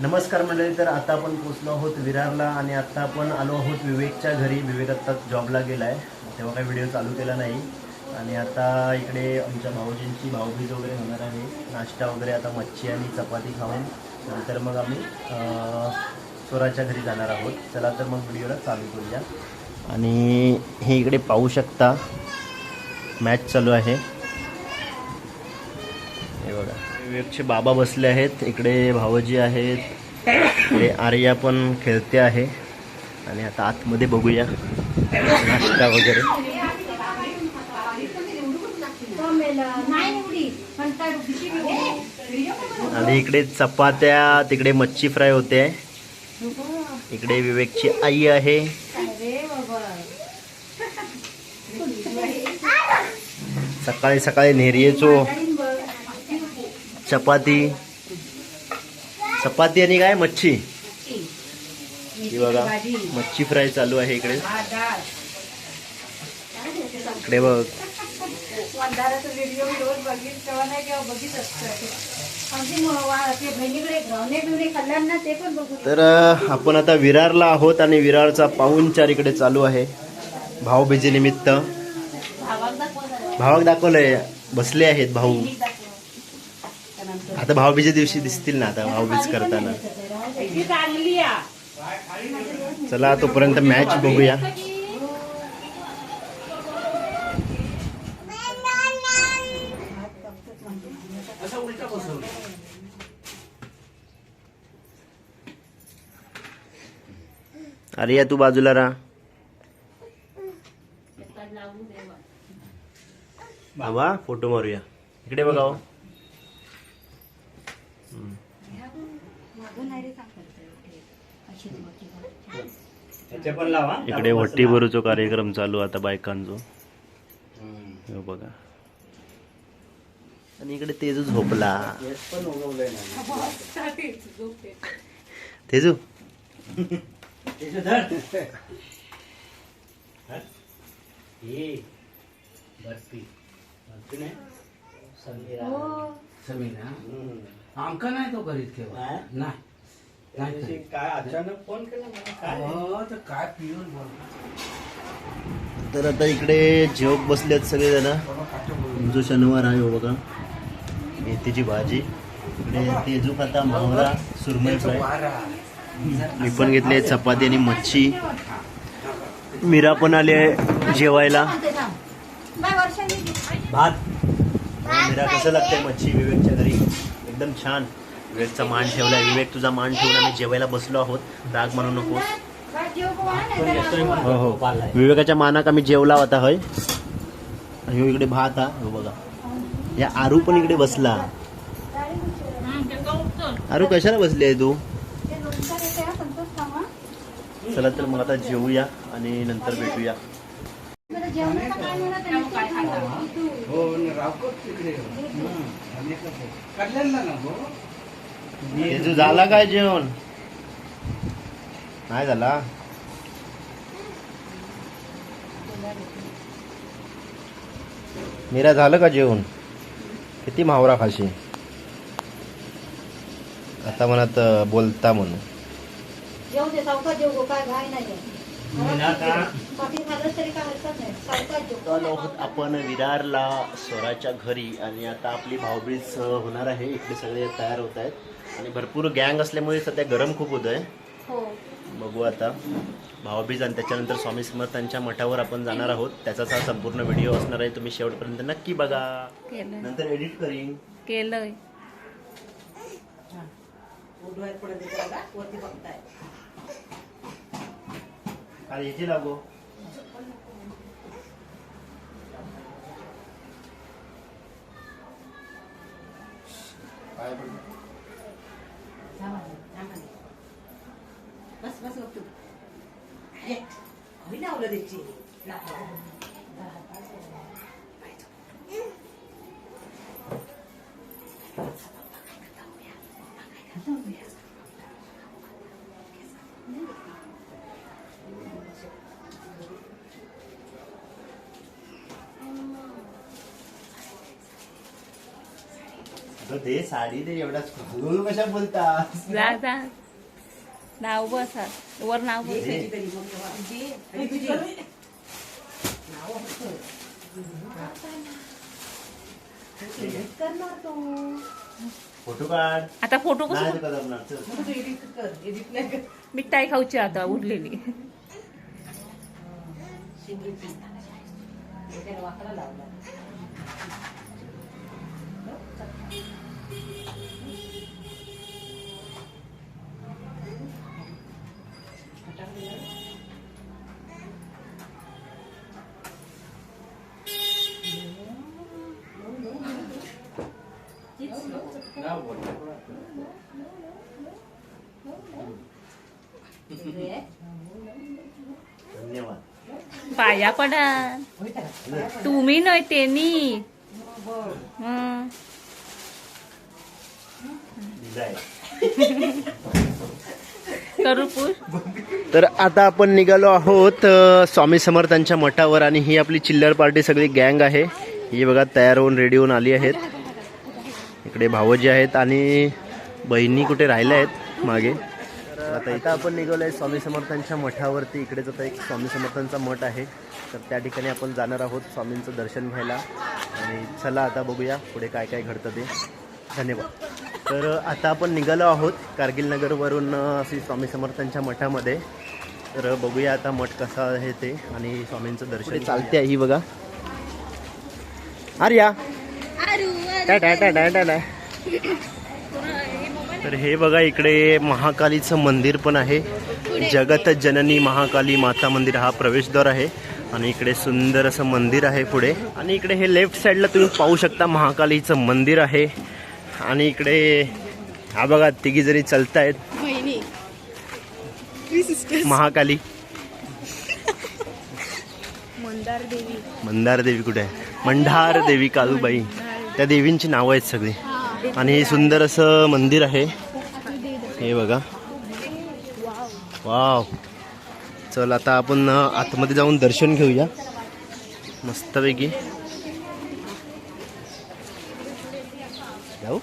नमस्कार मंडळी तर आता आपण पोचलो आहोत विरारला आणि आत्ता आपण आलो आहोत विवेकच्या घरी. विवेक आत्ता जॉबला गेला आहे तेव्हा काही व्हिडिओ चालू केला नाही. आणि आता इकडे आमच्या भाऊजींची भाऊबीज वगैरे होणार आहे. नाश्ता वगैरे आता मच्छी आणि चपाती खाऊन. नंतर मग आम्ही स्वराच्या घरी जाणार आहोत. चला तर मग व्हिडिओला चालू करूया. आणि हे इकडे पाहू शकता मॅच चालू आहे. हे बघा. विवेकचे बाबा बसले आहेत. इकडे भावजी आहेत. इकडे आर्या पण खेळते आहे. आणि आता आतमध्ये बघूया. नाश्ता वगैरे. आणि इकडे चपात्या तिकडे मच्छी फ्राय होते. इकडे विवेकची आई आहे. सकाळी सकाळी नेरियेचो चपाती. चपाती आणि काय? मच्छी. ही बघा मच्छी फ्राय चालू आहे इकडे. इकडे बघ. तर आपण आता विरारला आहोत आणि विरारचा पाहुणचार इकडे चालू आहे. भाऊबीजे निमित्त भावाक दाखवलंय. बसले आहेत भाऊ. आता भाऊबीजे दिवशी दिसतील ना आता भाऊबीज करताना. चला तोपर्यंत मॅच बघूया. अरे या तू बाजूला राहा. बाबा फोटो मारूया. इकडे बघा हो. इकडे वट्टी भरूचो कार्यक्रम चालू आता बायकांचो. हे बघा. आणि इकडे तेजू झोपला. तेजू? समीरा. आमका नाही तो करीत केव्हा नाही. नाही करीत. काय अचानक फोन केला मला? काय? तर काय पिऊन बोल. तर आता इकडे जेवक बसलेत सगळेजण. जो शनिवार आहे हो बघा. मेथीची भाजी. इकडे तेजू खाता मावरा सुरमई फ्राय. मी पण घेतले चपाती आणि मच्छी. मीरा पण आले जेवायला. बाय वर्षांनी भात. मीरा कसं लागतंय मच्छी विवेकच्या घरी? एकदम छान. विवेकचा मान ठेवला विवेक तुझा मान ठेवून आम्ही जेवायला बसलो आहोत. राग म्हणू नकोस. हो हो. विवेकाच्या मानाक आम्ही जेवला होता होय. आणि ह्यो इकडे भात हा हो बघा. या आरू पण इकडे बसला. आरू कशाला बसली आहे तू? चला तर मग आता जेवूया आणि नंतर भेटूया. हो न झाला काय जेवण? नाही झाला. मीरा झालं का जेवण? किती मावरा खाशी? आता म्हणत बोलता म्हणून. जेव दे सावकाश जेव गो काय घाय नाही आलो आहोत आपण विरारला स्वराच्या घरी आणि आता आपली भाऊबीज होणार आहे. इकडे सगळे तयार होत आहेत. आणि भरपूर गँग असल्यामुळे सध्या गरम खूप होत आहे. हो. बघू आता. भावबीज आणि त्याच्यानंतर स्वामी समर्थांच्या मठावर आपण जाणार आहोत. त्याचाच हा संपूर्ण व्हिडिओ असणार आहे. तुम्ही शेवटपर्यंत नक्की बघा. नंतर एडिट करीन. केलंय. याची लागो बस बस गप तू. ये ना उलट द्यायची अगं दे साडी हळूहळू कशा जा जा. नाव बस वर नाव बस. दे. फोटो काढ. आता फोटो कसं चल. मिठाई खाऊची आता उरलेली. वाकडा लावला पाया पडा. तुम्ही नाही त्यांनी तर आता आपण निघालो आहोत स्वामी समर्थांच्या मठावर आणि ही आपली चिल्लर पार्टी सगळी गँग आहे. ही बघा तयार होऊन रेडी होऊन आली आहेत. इकडे भावजी आहेत आणि बहिणी कुठे राहिल्या आहेत मागे. आता इथं आपण निघालो आहे स्वामी समर्थांच्या मठावरती. इकडेच आता एक स्वामी समर्थांचा मठ आहे तर त्या ठिकाणी आपण जाणार आहोत स्वामींचं दर्शन घ्यायला. आणि चला आता बघूया पुढे काय काय घडतं ते. धन्यवाद. तर आता आपण निघालो आहोत कारगिल नगरवरून श्री स्वामी समर्थांच्या मठामध्ये. तर बघूया आता मठ कसा आहे ते आणि स्वामींचं दर्शन चालते आहे ही बघा. Tie tie tie tie tie. तर हे बघा इकडे महाकालीचं मंदिर पण आहे. जगत जननी महाकाली माता मंदिर हा प्रवेशद्वार आहे. आणि इकडे सुंदर असं मंदिर आहे पुढे. आणि इकडे हे लेफ्ट साईडला तुम्ही पाहू शकता महाकालीचं मंदिर आहे. आणि इकडे हा बघा तिघी जणी चालतायत. महाकाली. मंदार देवी. कुठे आहे? मंढार देवी काळूबाई त्या देवींची नावं आहेत सगळी. आणि हे सुंदर असं मंदिर आहे. हे बघा. वाव. चल आता आपण आतमध्ये जाऊन दर्शन घेऊया. मस्तपैकी. जाऊ.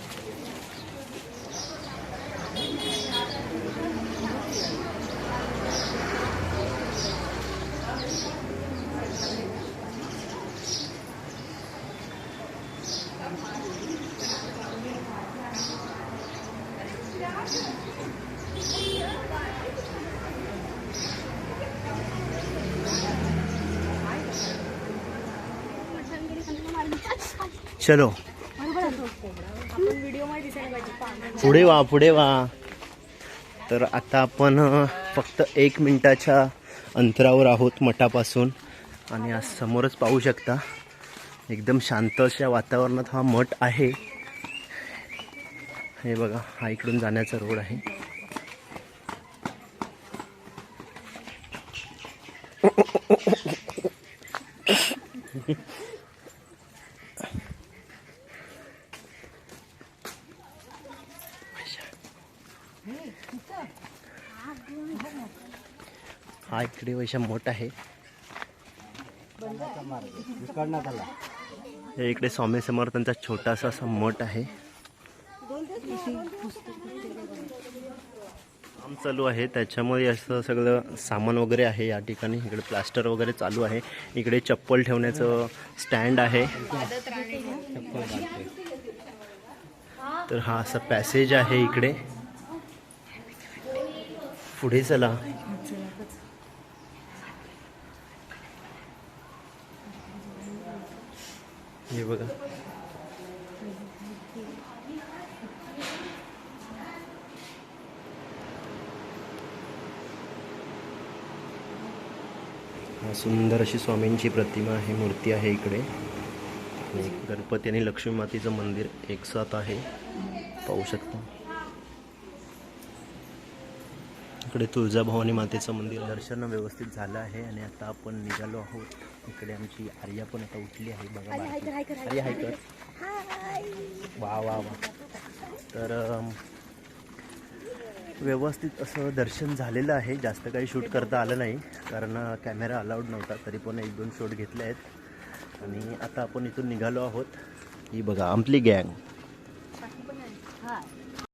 चलो। पुढे वा पुढे वा. तर आता आपण फक्त एक मिनिटाच्या अंतरावर आहोत मठापासून. आणि आज समोरच पाहू शकता एकदम शांत अशा वातावरणात हा मठ आहे. हे बघा हा इकडून जाण्याचा रोड आहे. हा इकडे वैशा मोठ आहे. हे इकडे स्वामी समर्थांचा छोटासा असा मठ आहे. काम चालू आहे. त्याच्यामुळे असं सगळं सामान वगैरे आहे या ठिकाणी. इकडे प्लास्टर वगैरे चालू आहे. इकडे चप्पल ठेवण्याचं स्टँड आहे. तर हा असा पॅसेज आहे इकडे. पुढे चला. हे बघा. सुंदर अशी स्वामींची प्रतिमा आहे मूर्ती आहे इकडे. आणि गणपती आणि लक्ष्मी मातेचं मंदिर एक साथ आहे. पाहू शकता. इकडे तुळजाभवानी मातेचं मंदिर दर्शन व्यवस्थित झालं आहे आणि आता आपण निघालो आहोत. इकडे आमची आर्या पण आता उठली आहे. बघा. आर्या हाय कर वा वा वा. तर व्यवस्थित असं दर्शन झालेलं आहे. जास्त काही शूट करता आलं नाही कारण कॅमेरा अलाउड नव्हता. तरी पण एक दोन शूट घेतले आहेत. आणि आता आपण इथून निघालो आहोत. ही बघा आपली गँग.